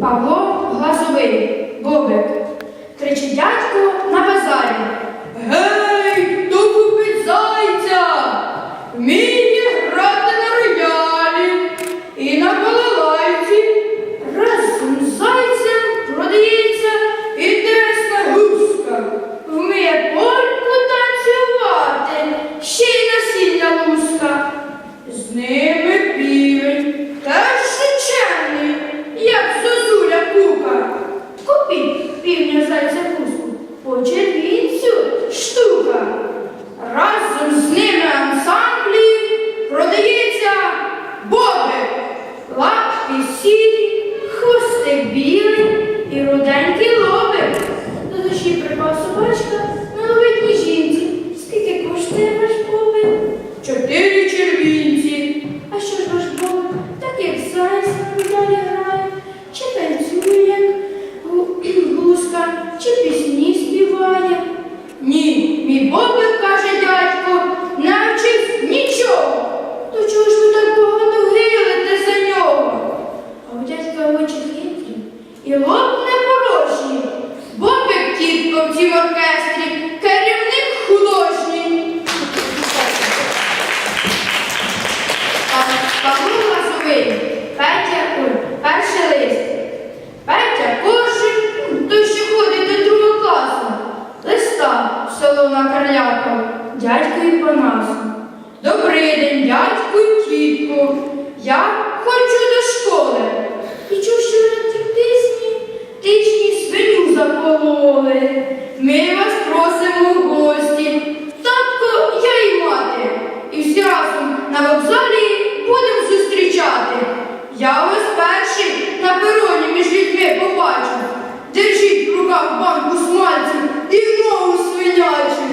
Павло Глазовий, Бобик. Кричить дядько на базарі. По червінцю штука. Разом з ними ансамблі продається бобик, лапки сірі, хвостик білий і руденький лобик. До душі припав собачка на новитній жінці. Скільки коштує ваш бобик? Чотири червінці. А що ж ваш бобик? Так як зайць на медалі грає, чи танцює, як гу- гуска, чи пісні і лоб не порожній. Бобик тітко в цім оркестрі, керівник художній. Павло Глазовий, Петя, ой, перший лист. Петя кожен, той, що ходить до другого класу. Листа в село накарлякав, дядько і Панасу. Добрий день, дядьку і тітку. Я Ми вас просимо в гості. Татко, я і мати. І всі разом на вокзалі будемо зустрічати. Я вас перший на пероні між людьми побачу. Держіть в руках банку смальцю і ногу свинячу.